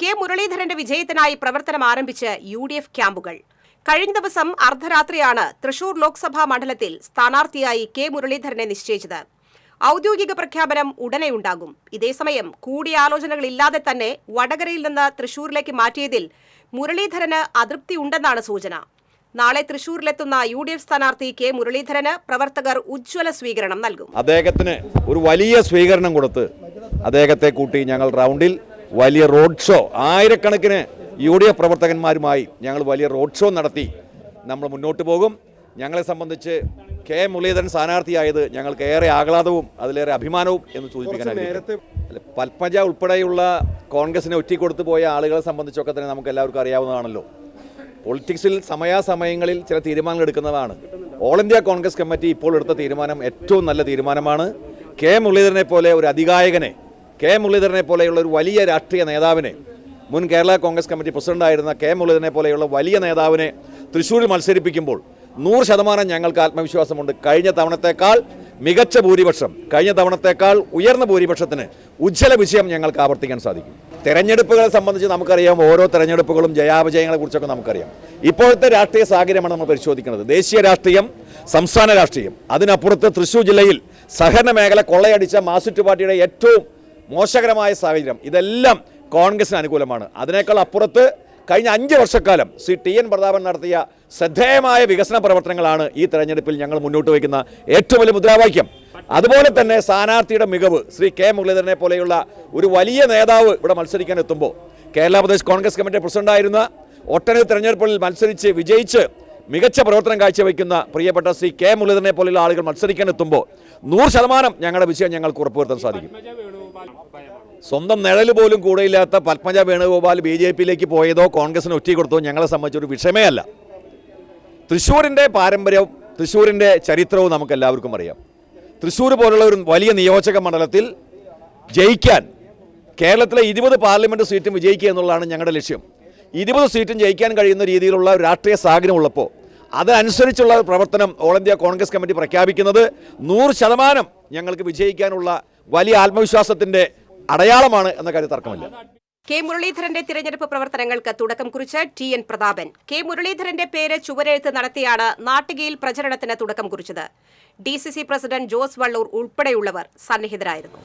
K മുരളീധരന്റെ വിജയത്തിനായി പ്രവർത്തനം ആരംഭിച്ച് യു ഡി എഫ് ക്യാമ്പുകൾ. കഴിഞ്ഞ ദിവസം അർദ്ധരാത്രിയാണ് തൃശൂർ ലോക്സഭാ മണ്ഡലത്തിൽ സ്ഥാനാർത്ഥിയായി കെ മുരളീധരനെ നിശ്ചയിച്ചത്. ഔദ്യോഗിക പ്രഖ്യാപനം ഉടനെയുണ്ടാകും ഇതേസമയം കൂടിയാലോചനകളില്ലാതെ തന്നെ വടകരയിൽ നിന്ന് തൃശൂരിലേക്ക് മാറ്റിയതിൽ മുരളീധരന് അതൃപ്തിയുണ്ടെന്നാണ് സൂചന. നാളെ തൃശൂരിലെത്തുന്ന യു ഡി എഫ് സ്ഥാനാർത്ഥി കെ മുരളീധരന് പ്രവർത്തകർ ഉജ്ജ്വല സ്വീകരണം നൽകും. അദ്ദേഹത്തിന് ഒരു വലിയ സ്വീകരണം കൊടുത്ത് അദ്ദേഹത്തെ കൂട്ടി ഞങ്ങൾ റൗണ്ടിൽ വലിയ റോഡ് ഷോ. ആയിരക്കണക്കിന് യു ഡി എഫ് പ്രവർത്തകന്മാരുമായി ഞങ്ങൾ വലിയ റോഡ് ഷോ നടത്തി. നമ്മൾ മുന്നോട്ട് പോകും. ഞങ്ങളെ സംബന്ധിച്ച് കെ മുരളീധരൻ സ്ഥാനാർത്ഥിയായത് ഞങ്ങൾക്ക് ഏറെ ആഹ്ലാദവും അതിലേറെ അഭിമാനവും എന്ന് സൂചിപ്പിക്കാൻ പത്മജ ഉൾപ്പെടെയുള്ള കോൺഗ്രസിനെ ഒറ്റിക്കൊടുത്തു പോയ ആളുകളെ സംബന്ധിച്ചൊക്കെ തന്നെ നമുക്ക് എല്ലാവർക്കും അറിയാവുന്നതാണല്ലോ. പൊളിറ്റിക്സിൽ സമയാസമയങ്ങളിൽ ചില തീരുമാനങ്ങൾ എടുക്കുന്നതാണ്. ഓൾ ഇന്ത്യ കോൺഗ്രസ് കമ്മിറ്റി ഇപ്പോൾ എടുത്ത തീരുമാനം ഏറ്റവും നല്ല തീരുമാനമാണ്. കെ മുരളീധരനെ പോലെ ഒരു അധികായകനെ കെ മുരളീധരനെ പോലെയുള്ള ഒരു വലിയ രാഷ്ട്രീയ നേതാവിനെ മുൻ കേരള കോൺഗ്രസ് കമ്മിറ്റി പ്രസിഡന്റായിരുന്ന കെ മുരളീധരനെ പോലെയുള്ള വലിയ നേതാവിനെ തൃശ്ശൂരിൽ മത്സരിപ്പിക്കുമ്പോൾ നൂറ് ശതമാനം ഞങ്ങൾക്ക് ആത്മവിശ്വാസമുണ്ട്. കഴിഞ്ഞ തവണത്തേക്കാൾ മികച്ച ഭൂരിപക്ഷം കഴിഞ്ഞ തവണത്തേക്കാൾ ഉയർന്ന ഭൂരിപക്ഷത്തിന് ഉജ്ജ്വല വിജയം ഞങ്ങൾക്ക് ആവർത്തിക്കാൻ സാധിക്കും. തെരഞ്ഞെടുപ്പുകളെ സംബന്ധിച്ച് നമുക്കറിയാം ഓരോ തെരഞ്ഞെടുപ്പുകളും ജയാപജയങ്ങളെ കുറിച്ചൊക്കെ നമുക്കറിയാം. ഇപ്പോഴത്തെ രാഷ്ട്രീയ സാഹചര്യമാണ് നമ്മൾ പരിശോധിക്കുന്നത്. ദേശീയ രാഷ്ട്രീയം സംസ്ഥാന രാഷ്ട്രീയം. അതിനപ്പുറത്ത് തൃശ്ശൂർ ജില്ലയിൽ സഹകരണ മേഖല കൊള്ളയടിച്ച മാസുറ്റ് പാർട്ടിയുടെ ഏറ്റവും മോശകരമായ സാഹചര്യം. ഇതെല്ലാം കോൺഗ്രസിന് അനുകൂലമാണ്. അതിനേക്കാൾ അപ്പുറത്ത് കഴിഞ്ഞ അഞ്ച് വർഷക്കാലം ശ്രീ ടി എൻ പ്രതാപൻ നടത്തിയ ശ്രദ്ധേയമായ വികസന പ്രവർത്തനങ്ങളാണ് ഈ തെരഞ്ഞെടുപ്പിൽ ഞങ്ങൾ മുന്നോട്ട് വയ്ക്കുന്ന ഏറ്റവും വലിയ മുദ്രാവാക്യം. അതുപോലെ തന്നെ സ്ഥാനാർത്ഥിയുടെ മികവ് ശ്രീ കെ മുരളീധരനെ പോലെയുള്ള ഒരു വലിയ നേതാവ് ഇവിടെ മത്സരിക്കാൻ എത്തുമ്പോൾ കേരള പ്രദേശ് കോൺഗ്രസ് കമ്മിറ്റി പ്രസിഡന്റായിരുന്ന ഒട്ടനവധി തെരഞ്ഞെടുപ്പുകളിൽ മത്സരിച്ച് വിജയിച്ച് മികച്ച പ്രവർത്തനം കാഴ്ചവെക്കുന്ന പ്രിയപ്പെട്ട ശ്രീ കെ മുരളീധരനെ പോലെയുള്ള ആളുകൾ മത്സരിക്കാൻ എത്തുമ്പോൾ നൂറ് ശതമാനം ഞങ്ങളുടെ വിജയം ഞങ്ങൾക്ക് ഉറപ്പുവരുത്താൻ സാധിക്കും. സ്വന്തം നിഴൽ പോലും കൂടെയില്ലാത്ത പത്മജ വേണുഗോപാൽ ബി ജെ പിയിലേക്ക് പോയതോ കോൺഗ്രസിന് ഒറ്റ കൊടുത്തോ ഞങ്ങളെ സംബന്ധിച്ചൊരു വിഷയമേ അല്ല തൃശ്ശൂരിന്റെ പാരമ്പര്യവും തൃശ്ശൂരിന്റെ ചരിത്രവും നമുക്ക് എല്ലാവർക്കും അറിയാം. തൃശ്ശൂർ പോലുള്ള ഒരു വലിയ നിയോജക മണ്ഡലത്തിൽ ജയിക്കാൻ കേരളത്തിലെ ഇരുപത് പാർലമെന്റ് സീറ്റും വിജയിക്കുക എന്നുള്ളതാണ് ഞങ്ങളുടെ ലക്ഷ്യം. ഇരുപത് സീറ്റും ജയിക്കാൻ കഴിയുന്ന രീതിയിലുള്ള രാഷ്ട്രീയ സാഹചര്യം ഉള്ളപ്പോൾ അതനുസരിച്ചുള്ള പ്രവർത്തനം ഓൾ ഇന്ത്യ കോൺഗ്രസ് കമ്മിറ്റി പ്രഖ്യാപിക്കുന്നത് നൂറ് ശതമാനം ഞങ്ങൾക്ക് വിജയിക്കാനുള്ള വലിയ ആത്മവിശ്വാസത്തിന്റെ അടയാളമാണ് എന്ന കാര്യം തർക്കമില്ല. കെ മുരളീധരന്റെ തിരഞ്ഞെടുപ്പ് പ്രവർത്തനങ്ങൾക്ക് തുടക്കം കുറിച്ച് ടി എൻ പ്രതാപൻ. കെ മുരളീധരന്റെ പേര് ചുവരെഴുത്ത് നടത്തിയാണ് നാട്ടികയിൽ പ്രചരണത്തിന് തുടക്കം കുറിച്ചത്. D C C president Jose Valloor ഉൾപ്പെടെയുള്ളവർ സന്നിഹിതരായിരുന്നു.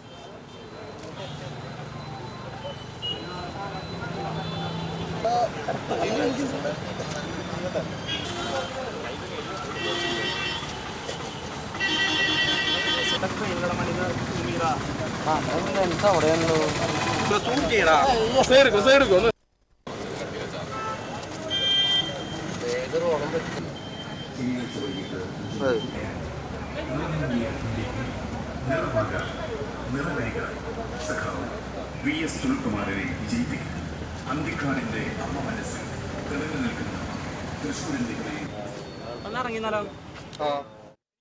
വി എസ് സുനിൽകുമാറിനെ വിജയിപ്പിക്കുന്നു അന്തിക്കാടിന്റെ അമ്മ മനസ്സിൽ തെളിഞ്ഞു നിൽക്കുന്ന തൃശ്ശൂരിന്റെ ഒന്നിറങ്ങി